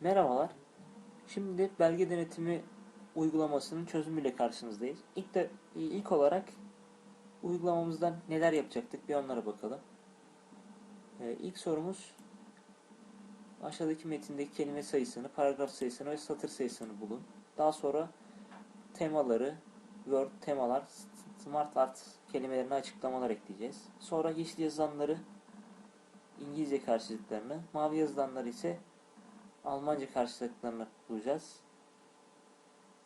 Merhabalar. Şimdi belge denetimi uygulamasının çözümüyle karşınızdayız. İlk de ilk olarak uygulamamızdan neler yapacaktık bir onlara bakalım. Ee, ilk sorumuz aşağıdaki metindeki kelime sayısını, paragraf sayısını ve satır sayısını bulun. Daha sonra temaları, Word temalar, Smart Art kelimelerine açıklamalar ekleyeceğiz. Sonra yeşil yazılanları İngilizce karşılıklarını, mavi yazılanları ise Almanca karşılıklarını bulacağız.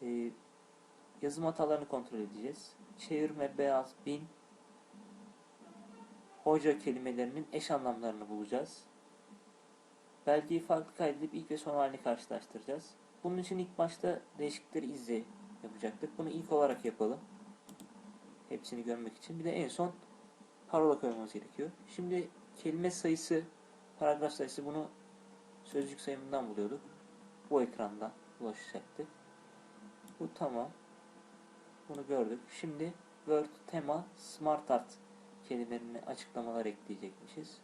Ee, yazım hatalarını kontrol edeceğiz. Çevirme, beyaz, bin, hoca kelimelerinin eş anlamlarını bulacağız. Belgeyi farklı kaydedip ilk ve son halini karşılaştıracağız. Bunun için ilk başta değişiklikleri izle yapacaktık. Bunu ilk olarak yapalım. Hepsini görmek için. Bir de en son parola koymamız gerekiyor. Şimdi kelime sayısı, paragraf sayısı bunu sözcük sayımından buluyorduk. Bu ekranda ulaşacaktı. Bu tamam. Bunu gördük. Şimdi Word tema Smart Art kelimelerini açıklamalar ekleyecekmişiz.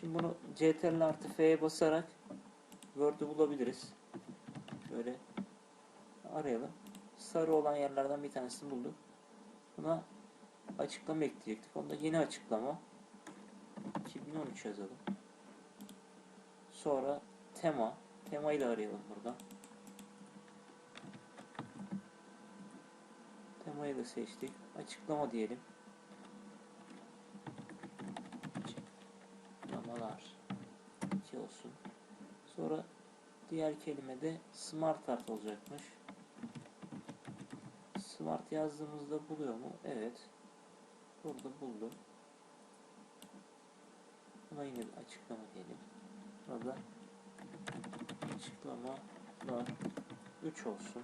Şimdi bunu CTRL artı F'ye basarak Word'ü bulabiliriz. Şöyle arayalım. Sarı olan yerlerden bir tanesini bulduk. Buna açıklama ekleyecektik. Onda yeni açıklama 2013 yazalım. Sonra tema. Temayı da arayalım burada. Temayı da seçtik. Açıklama diyelim. Açıklamalar. 2 olsun. Sonra diğer kelime de smart art olacakmış. Smart yazdığımızda buluyor mu? Evet. Burada buldu. Buna yine bir açıklama diyelim. Burada açıklama da 3 olsun.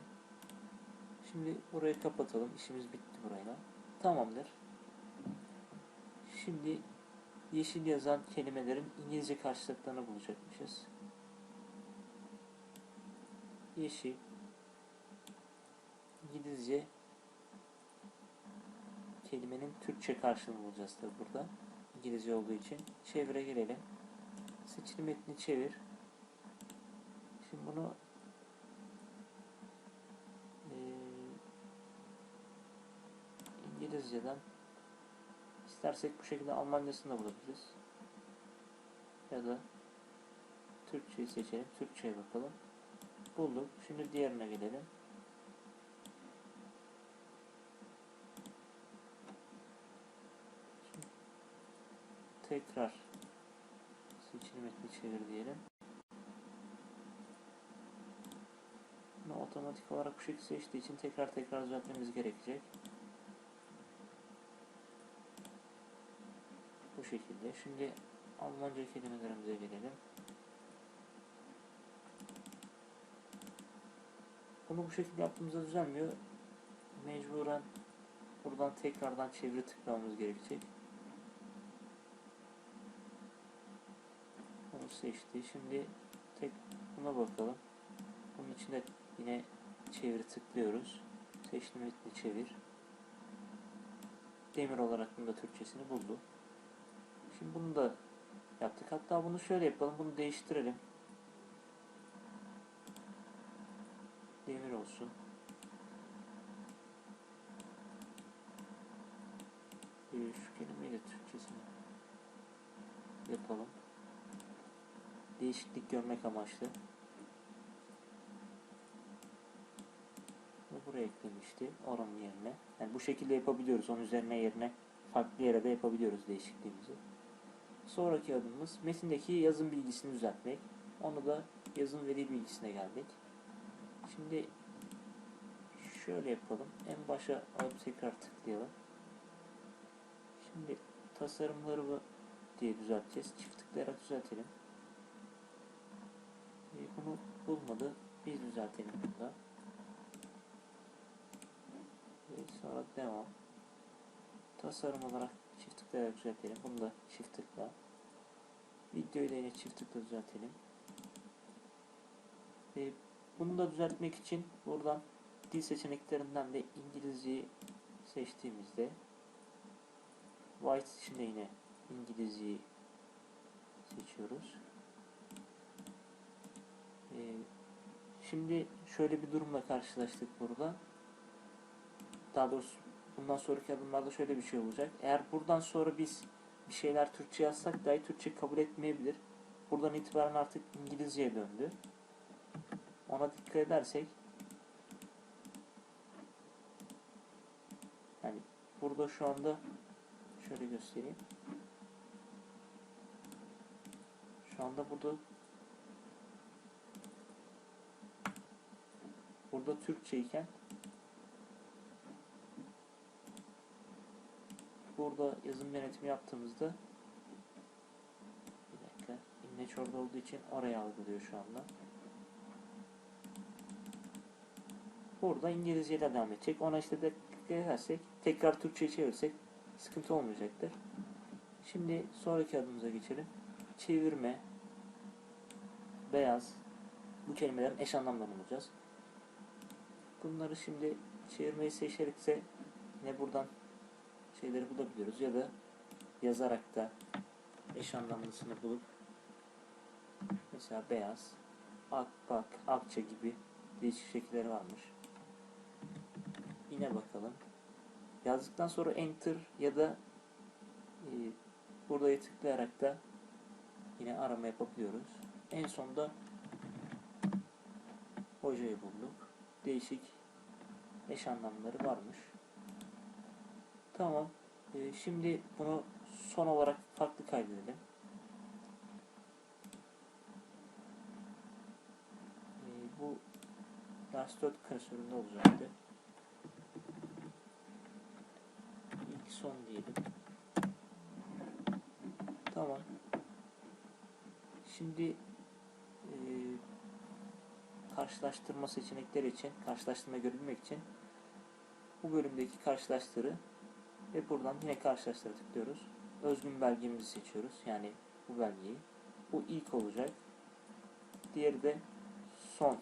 Şimdi burayı kapatalım. İşimiz bitti burayla. Tamamdır. Şimdi yeşil yazan kelimelerin İngilizce karşılıklarını bulacakmışız. Yeşil İngilizce kelimenin Türkçe karşılığını bulacağız tabi burada. İngilizce olduğu için. Çevire gelelim. Seçili metni çevir. Şimdi bunu eee, İngilizceden istersek bu şekilde Almancasını da bulabiliriz. Ya da Türkçeyi seçelim. Türkçe'ye bakalım. Bulduk. Şimdi diğerine gelelim. Şimdi tekrar seçili metni çevir diyelim. Bunu otomatik olarak bu seçtiği için tekrar tekrar düzeltmemiz gerekecek. Bu şekilde. Şimdi Almanca kelimelerimize gelelim. Bunu bu şekilde yaptığımızda düzelmiyor. Mecburen buradan tekrardan çeviri tıklamamız gerekecek. Onu seçti. Şimdi tek buna bakalım. Bunun içinde yine çeviri tıklıyoruz. Seçtim metni çevir. Demir olarak bunu da Türkçesini buldu. Şimdi bunu da yaptık. Hatta bunu şöyle yapalım. Bunu değiştirelim. Demir olsun. Şu kelimeyi de Türkçesini yapalım. Değişiklik görmek amaçlı. Ve buraya eklemişti oranın yerine. Yani bu şekilde yapabiliyoruz. Onun üzerine yerine farklı yere de yapabiliyoruz değişikliğimizi. Sonraki adımımız metindeki yazım bilgisini düzeltmek. Onu da yazım veri bilgisine geldik. Şimdi şöyle yapalım. En başa alıp tekrar tıklayalım. Şimdi tasarımları diye düzelteceğiz. Çift tıklayarak düzeltelim. Bunu bulmadı. Biz düzeltelim burada. Ve sonra devam. Tasarım olarak çift tıklayarak düzeltelim. Bunu da çift tıkla. Videoyu da yine çift tıkla düzeltelim. E, bunu da düzeltmek için buradan dil seçeneklerinden de İngilizceyi seçtiğimizde White için de yine İngilizceyi seçiyoruz. Ee, Şimdi şöyle bir durumla karşılaştık burada. Daha doğrusu bundan sonraki adımlarda şöyle bir şey olacak. Eğer buradan sonra biz bir şeyler Türkçe yazsak dahi Türkçe kabul etmeyebilir. Buradan itibaren artık İngilizceye döndü. Ona dikkat edersek yani burada şu anda şöyle göstereyim. Şu anda burada burada Türkçe iken burada yazım yönetimi yaptığımızda bir dakika imleç orada olduğu için oraya algılıyor şu anda. Burada İngilizce ile devam edecek. Ona işte de edersek tekrar Türkçe'ye çevirsek sıkıntı olmayacaktır. Şimdi sonraki adımıza geçelim. Çevirme, beyaz bu kelimelerin eş anlamlarını bulacağız. Bunları şimdi çevirmeyi seçerekse yine buradan şeyleri bulabiliyoruz ya da yazarak da eş anlamlısını bulup mesela beyaz, akbak, akça gibi değişik şekilleri varmış. Yine bakalım. Yazdıktan sonra enter ya da e, buraya tıklayarak da yine arama yapabiliyoruz. En sonda hocayı bulduk. Değişik eş anlamları varmış. Tamam. Ee, şimdi bunu son olarak farklı kaydedelim. Ee, bu ders 4 klasöründe olacaktı. İlk son diyelim. Tamam. Şimdi karşılaştırma seçenekleri için, karşılaştırma görebilmek için bu bölümdeki karşılaştırı ve buradan yine karşılaştıra tıklıyoruz. Özgün belgemizi seçiyoruz. Yani bu belgeyi. Bu ilk olacak. Diğeri de son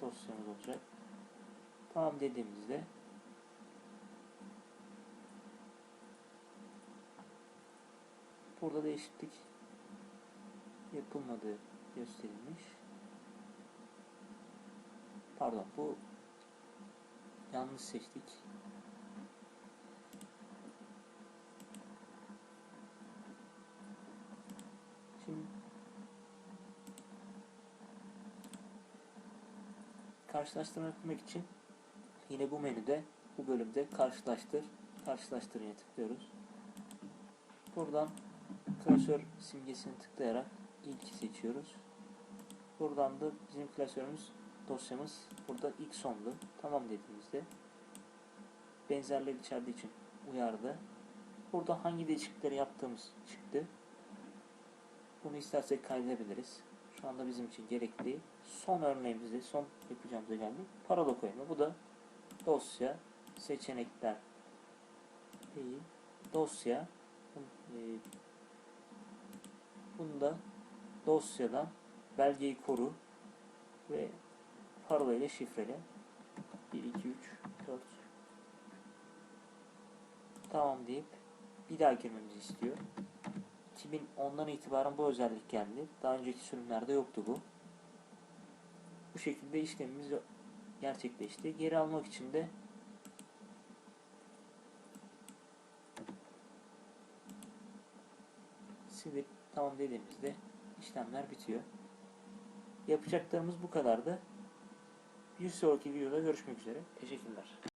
dosyamız olacak. Tamam dediğimizde burada değişiklik yapılmadığı gösterilmiş. Pardon bu yanlış seçtik. Şimdi karşılaştırma yapmak için yine bu menüde bu bölümde karşılaştır karşılaştırıya tıklıyoruz. Buradan klasör simgesini tıklayarak ilki seçiyoruz. Buradan da bizim klasörümüz dosyamız burada ilk sondu. Tamam dediğimizde benzerler içerdiği için uyardı. Burada hangi değişiklikleri yaptığımız çıktı. Bunu istersek kaydedebiliriz. Şu anda bizim için gerekli. Son örneğimizde, son yapacağımıza geldik. Parola koyma. Bu da dosya, seçenekler değil. Dosya. E, Bunda dosyadan belgeyi koru ve parola ile şifrele 1, 2, 3, 4 tamam deyip bir daha girmemizi istiyor. 2010'dan itibaren bu özellik geldi. Daha önceki sürümlerde yoktu bu. Bu şekilde işlemimiz gerçekleşti. Geri almak için de silip tamam dediğimizde işlemler bitiyor. Yapacaklarımız bu kadardı. Bir sonraki videoda görüşmek üzere. Teşekkürler.